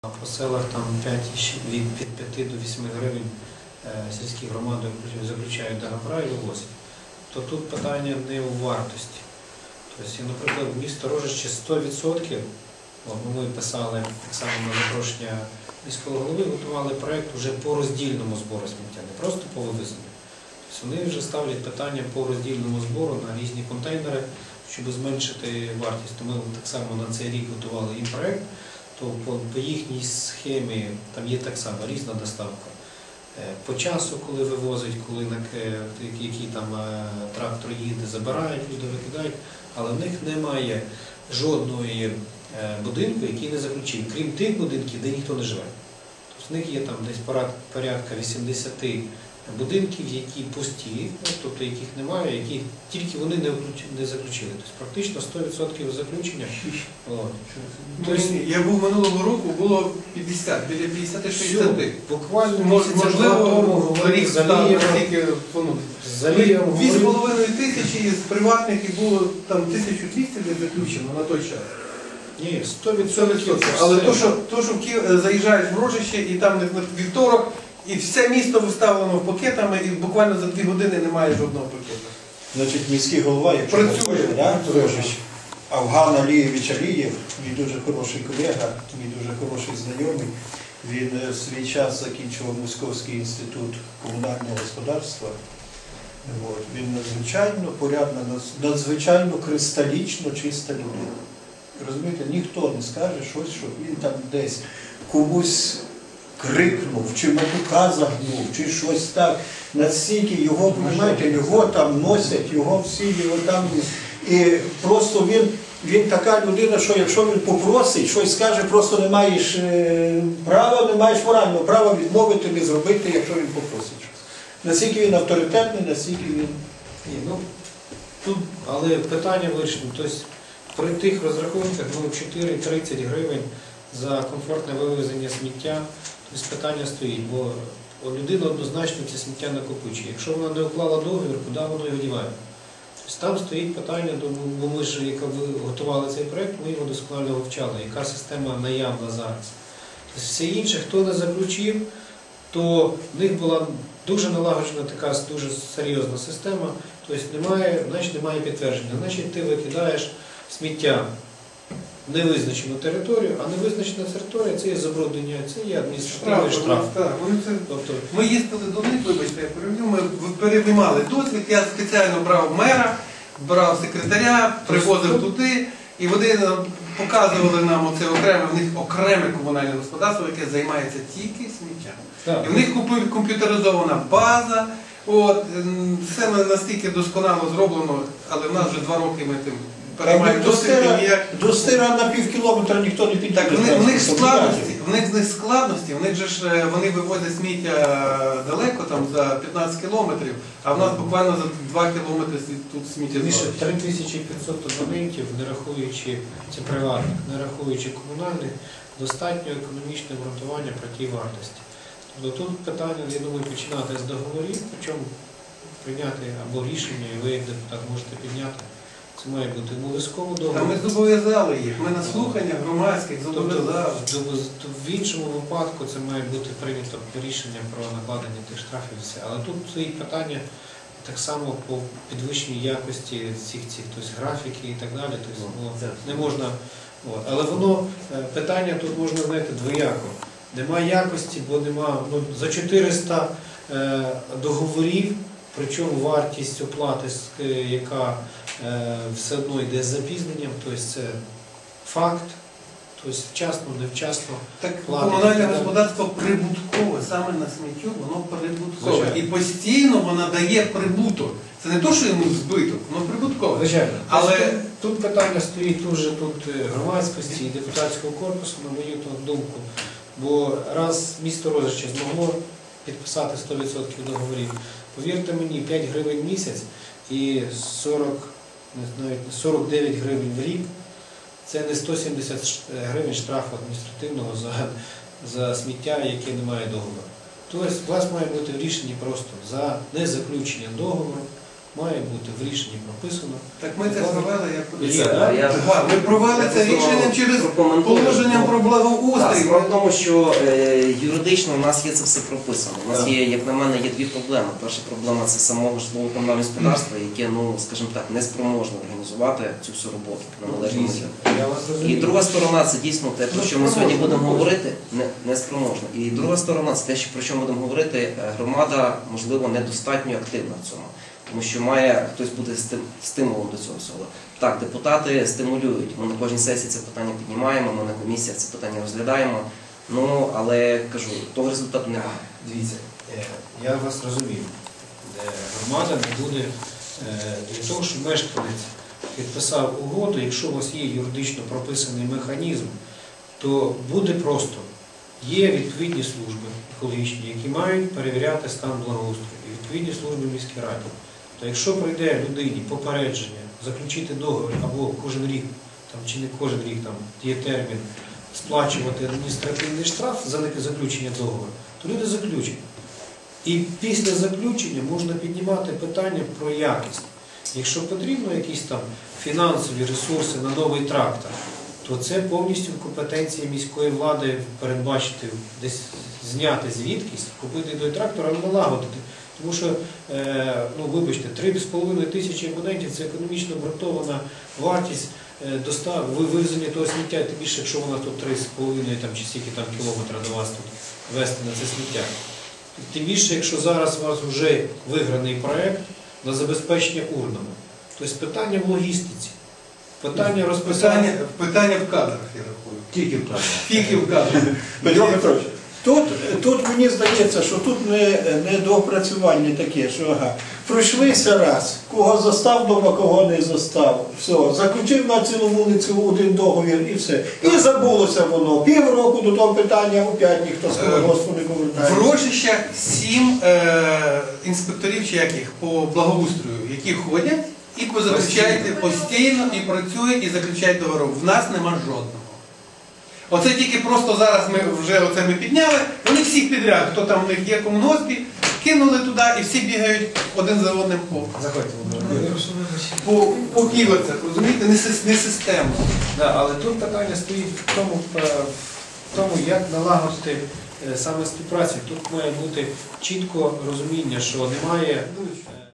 По селах там 5, від від 5 до 8 гривень е, сільські громади заключають договори і вивозять. То тут питання не у вартості. Тобто, наприклад, місто Рожище 100%, ну, ми писали так само на запрошення міського голови, готували проєкт вже по роздільному збору сміття, не просто по вивезенню. Тобто вони вже ставлять питання по роздільному збору на різні контейнери, щоб зменшити вартість. Тому ми так само на цей рік готували їм проєкт то по, їхній схемі там є так само різна доставка. Е, По часу, коли вивозять, коли на який там е, трактор їде, забирають, люди викидають, але в них немає жодної е, будинку, який не заключив, крім тих будинків, де ніхто не живе. Тобто в них є там десь порядка 80 будинків, які пусті, ну, тобто яких немає, які тільки вони не, заключили. Тобто практично 100% заключення. Тобто, я був минулого року, було 50, біля 50 Все, 60. буквально Можливо, говорив рік з став Алієвим, настільки понудно. з Алієвим Дві з говорив. половиною тисячі з приватних і було там 1200 десь заключено на той час. Ні, 100%. 100%. Але то, що, то, що в Київ е, заїжджаєш в Рожище і там вівторок, і все місто виставлено в пакетами, і буквально за дві години немає жодного пакета. Значить, міський голова, якщо Працює. да, Рожищ, Авган Алієвич Алієв, мій дуже хороший колега, мій дуже хороший знайомий. Він е, в свій час закінчував Московський інститут комунального господарства. От. Він надзвичайно порядна, надзвичайно кристалічно чиста людина. Розумієте, ніхто не скаже щось, що він там десь комусь крикнув, чи матюка загнув, чи щось так. Настільки його, розумієте, його там носять, його всі його там. І просто він, він така людина, що якщо він попросить, щось скаже, просто не маєш е, права, не маєш морального права відмовити, не зробити, якщо він попросить щось. Настільки він авторитетний, настільки він. Ні, ну, тут, але питання вирішено. Тобто при тих розрахунках ну, 4-30 гривень за комфортне вивезення сміття, тобто питання стоїть, бо людина однозначно це сміття накопичує. Якщо вона не уклала договір, куди воно його діває? Тобто там стоїть питання, бо ми ж, яка ви готували цей проєкт, ми його досконально вивчали, яка система наявна зараз. Тобто все інше, хто не заключив, то в них була дуже налагоджена така дуже серйозна система. Тобто немає, значить немає підтвердження. Значить ти викидаєш сміття невизначену територію, а невизначена територія це є забруднення, це є адміністративний штраф. Так, вони це Тобто Ми їздили до них, вибачте, я перевів, ми переймали досвід, я спеціально брав мера, брав секретаря, привозив туди, і вони нам показували нам оце окреме, в них окреме комунальне господарство, яке займається тільки сміттям. так, І в них купу- комп'ютеризована база, от, м, все на- настільки досконало зроблено, але в нас вже два роки ми тим До стира, ніяк до стира на пів кілометра ніхто не піде. так, в них, складності, в них, в них складності, в них же ж е, вони вивозять сміття далеко, там за 15 кілометрів, а в нас буквально за 2 кілометри тут сміття більше 3500 абонентів, не рахуючи це приватних, не рахуючи комунальних, достатньо економічне обґрунтування про ті вартості. Тобто тут питання, я думаю, починати з договорів, причому прийняти або рішення, і ви як депутат можете підняти. Це має бути обов'язково Та ми зобов'язали їх, ми на слуханнях громадських зобов'язали. в- в іншому випадку це має бути прийнято рішення про накладення тих штрафів. і все. Але тут стоїть питання так само по підвищенню якості цих цих тобто, графіки і так далі. Тобто, ну, не можна. От. Але воно е, питання тут можна знаєте двояко. Нема якості, бо нема ну, за 400 е, договорів, причому вартість оплати, е, яка все одно йде з запізненням, тобто це факт, тобто вчасно, невчасно. Так комунальне господарство прибуткове, саме на сміттю, воно прибуткове. Звичайно. І постійно воно дає прибуток. Це не то, що йому збиток, воно прибуткове. Звичайно. Але- Але тут питання стоїть дуже тут е, громадськості і депутатського корпусу, на мою тут думку. Бо раз місто Розище змогло підписати 100% договорів, повірте мені, 5 гривень в місяць і 40, знаю, 49 гривень в рік це не 170 гривень штрафу адміністративного за, за сміття, яке не має договору. Тобто у вас має бути в рішенні просто за незаключення договору Має бути в рішенні прописано. Так ми це провели як Є, да? Я- Да, Ми провели це просто рішенням через прокоментую. положенням про Так, благоустрій. справа в тому, що е, юридично у нас є це все прописано. У нас Так. є, як на мене, є дві проблеми. Перша проблема це самого житлово-комунального господарства, яке, ну скажімо так, не спроможне організувати цю всю роботу на належному рівні. Я вас І розумію. друга сторона це дійсно те, про Ну, що ми сьогодні будемо говорити, не, не спроможна. І друга сторона це те, що про що ми будемо говорити, е, громада, можливо, недостатньо активна в цьому. Тому що має хтось бути стимулом до цього всього. Так, депутати стимулюють. Ми на кожній сесії це питання піднімаємо, ми на комісіях це питання розглядаємо. Ну, але кажу, того результату немає. Дивіться, е, я вас розумію. Громада не буде е, для того, щоб мешканець підписав угоду, якщо у вас є юридично прописаний механізм, то буде просто. Є відповідні служби екологічні, які мають перевіряти стан благоустрою, і відповідні служби міській раді. То якщо прийде людині попередження заключити договір або кожен рік, там, чи не кожен рік там є термін сплачувати адміністративний штраф за заключення договору, то люди заключать. І після заключення можна піднімати питання про якість. Якщо потрібно якісь там фінансові ресурси на новий трактор, то це повністю в компетенції міської влади передбачити, десь зняти звідкись, купити той трактор, а налагодити. Тому що, е, ну вибачте, 3,5 тисячі абонентів це економічно обґрунтована вартість е, достав, ви- вивезення того сміття, тим більше, якщо вона тут 3,5 там, чи стільки там кілометра до вас тут вести на це сміття. Тим більше, якщо зараз у вас вже виграний проект на забезпечення урнами. Тобто питання в логістиці, питання розписання. Питання, питання в кадрах, я рахую. Тільки в плані. Тільки в кадрах. Петро Петрович, тут, тут мені здається, що тут не, не таке, що ага, пройшлися раз, кого застав дома, кого не застав. Все, заключив на цілу вулицю один договір і все. І забулося воно. Півроку до того питання опять ніхто з колгоспу не В повертає. Рожищах сім е, інспекторів чи яких по благоустрою, які ходять і позаключають постійно і працюють, і заключають договори. В нас нема жодного. Оце тільки просто зараз ми вже оце ми підняли, вони всі підряд, хто там в них є комунгоспі, кинули туди і всі бігають один за одним по, Заходьте, Володимир. по, по кілоцях, розумієте, не, не системно. Да, але тут питання стоїть в тому, е, в тому, як налагодити е, саме співпрацю. Тут має бути чітко розуміння, що немає. е,